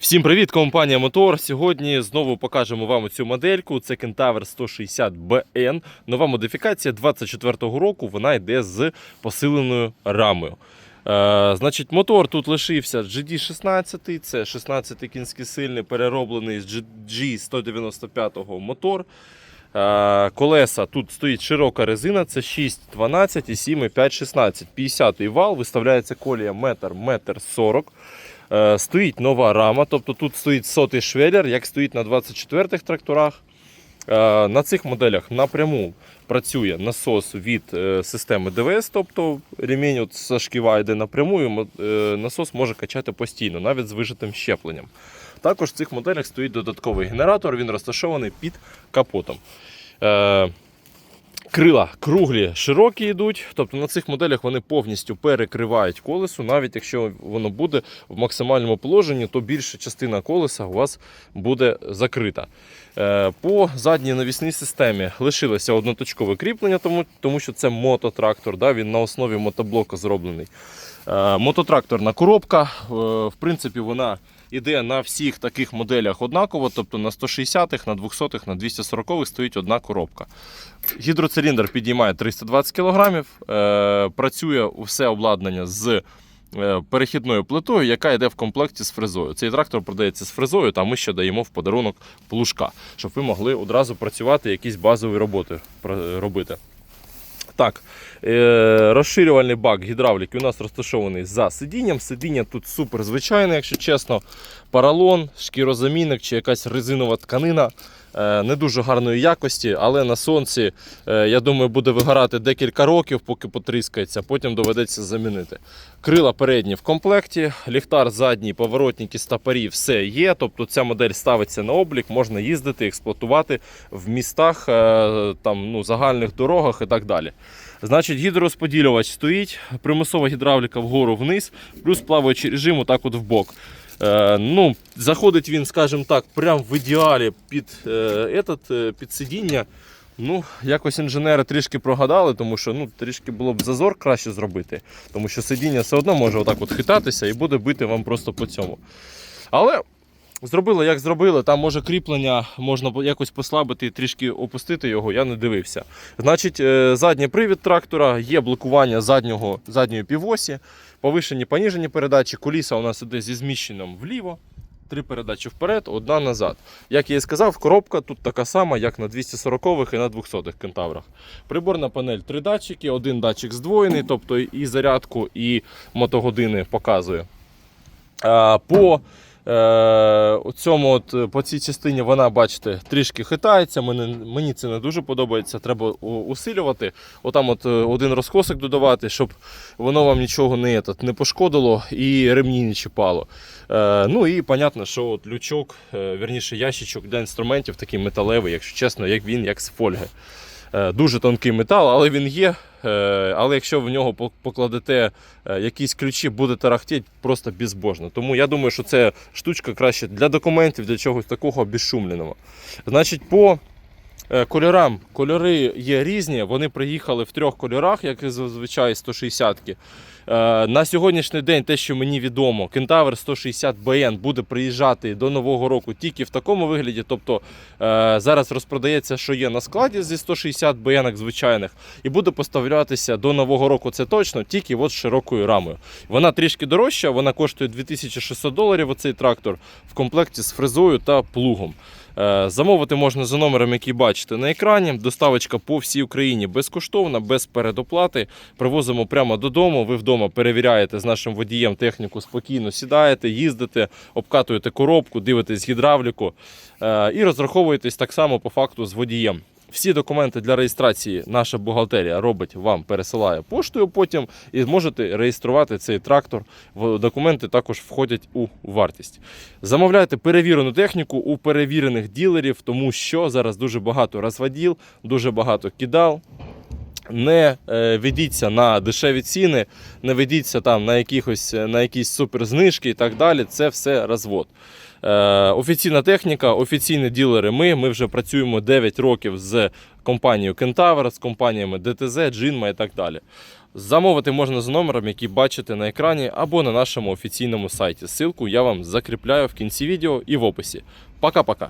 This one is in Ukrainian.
Всім привіт, компанія Мотор. Сьогодні знову покажемо вам цю модельку. Це Кентавр 160 BN. Нова модифікація 24-го року. Вона йде з посиленою рамою. Е, значить, мотор тут лишився GD16, це 16 кінський сильний, перероблений з G195 мотор. Е, Колеса тут стоїть широка резина, це 6,12 і 7,5, 16. 50 вал, виставляється колія метр, метр 40. Е, Стоїть нова рама, тобто тут стоїть сотий швеллер, як стоїть на 24-х тракторах. Е, На цих моделях напряму працює насос від е, системи ДВС, тобто ремінь от з шківа йде напряму, і насос може качати постійно, навіть з вижитим щепленням. Також в цих моделях стоїть додатковий генератор, він розташований під капотом. Крила круглі, широкі йдуть, тобто на цих моделях вони повністю перекривають колесо. Навіть якщо воно буде в максимальному положенні, то більша частина колеса у вас буде закрита. Е, По задній навісній системі лишилося одноточкове кріплення, тому, тому що це мототрактор, да, він на основі мотоблока зроблений. Е, Мототракторна коробка, е, в принципі, вона іде на всіх таких моделях однаково, тобто на 160-х, на 200-х, на 240-х стоїть одна коробка. Гідроциліндр підіймає 320 кг, е, працює все обладнання з е, перехідною плитою, яка йде в комплекті з фрезою. Цей трактор продається з фрезою, та ми ще даємо в подарунок плужка, щоб ви могли одразу працювати, якісь базові роботи робити. Так, е, розширювальний бак гідравліки у нас розташований за сидінням. Сидіння тут супер звичайне, якщо чесно. Паралон, шкірозамінник чи якась резинова тканина. Е, Не дуже гарної якості, але на сонці, е, я думаю, буде вигорати декілька років, поки потріскається, потім доведеться замінити. Крила передні в комплекті, ліхтар задній, поворотники, стапарі, все є. Тобто ця модель ставиться на облік, можна їздити, експлуатувати в містах, е, там, ну, загальних дорогах і так далі. Значить, гідророзподілювач стоїть, примусова гідравліка вгору вниз, плюс плаваючий режим отак от в бок. Е, ну, заходить він, скажімо так, прямо в ідеалі під, е, этот, е, під сидіння. Ну, якось інженери трішки прогадали, тому що ну, трішки було б зазор краще зробити. Тому що сидіння все одно може отак от хитатися і буде бити вам просто по цьому. Але зробили, як зробили, там може кріплення можна якось послабити трішки опустити його, я не дивився. Значить, е, задній привід трактора, є блокування заднього, задньої півосі, повишені, поніжені передачі. Куліса у нас іде зі зміщенням вліво. Три передачі вперед, одна назад. Як я і сказав, коробка тут така сама, як на 240-х і на 200-х кентаврах. Приборна панель три датчики, один датчик здвоєний, тобто і зарядку, і мотогодини показує. По е, цьому от, по цій частині вона, бачите, трішки хитається. Мені, мені це не дуже подобається. Треба усилювати. Отам от е, один розкосик додавати, щоб воно вам нічого не, не пошкодило і ремні не чіпало. Е, ну і понятно, що от лючок, е, верніше ящичок для інструментів такий металевий, якщо чесно, як він, як з фольги. Е, Дуже тонкий метал, але він є. Е, Але якщо в нього по- покладете е, якісь ключі, буде тарахтіти просто безбожно. Тому я думаю, що це штучка краще для документів, для чогось такого безшумленого. Значить, по кольорам. Кольори є різні. Вони приїхали в трьох кольорах, як і зазвичай 160-ки. Е, На сьогоднішній день, те, що мені відомо, Кентавр 160 BN буде приїжджати до нового року тільки в такому вигляді. Тобто е, зараз розпродається, що є на складі зі 160 BN звичайних, і буде поставлятися до нового року. Це точно, тільки от з широкою рамою. Вона трішки дорожча, вона коштує 2600 доларів. Оцей трактор в комплекті з фрезою та плугом. Е, Замовити можна за номером, який бачите на екрані. Доставочка по всій Україні безкоштовна, без передоплати. Привозимо прямо додому. Ви вдома перевіряєте з нашим водієм техніку, спокійно сідаєте, їздите, обкатуєте коробку, дивитесь гідравліку е, і розраховуєтесь так само по факту з водієм. Всі документи для реєстрації наша бухгалтерія робить вам, пересилає поштою потім і зможете реєструвати цей трактор. Документи також входять у вартість. Замовляйте перевірену техніку у перевірених ділерів, тому що зараз дуже багато розводіл, дуже багато кидал. Не е, ведіться на дешеві ціни, не ведіться там на, якихось, на якісь суперзнижки і так далі. Це все розвод. Е, офіційна техніка, офіційні ділери. Ми, ми вже працюємо 9 років з компанією Кентавр, з компаніями ДТЗ, Джинма і так далі. Замовити можна за номером, який бачите на екрані, або на нашому офіційному сайті. Ссылку я вам закріпляю в кінці відео і в описі. Пока-пока!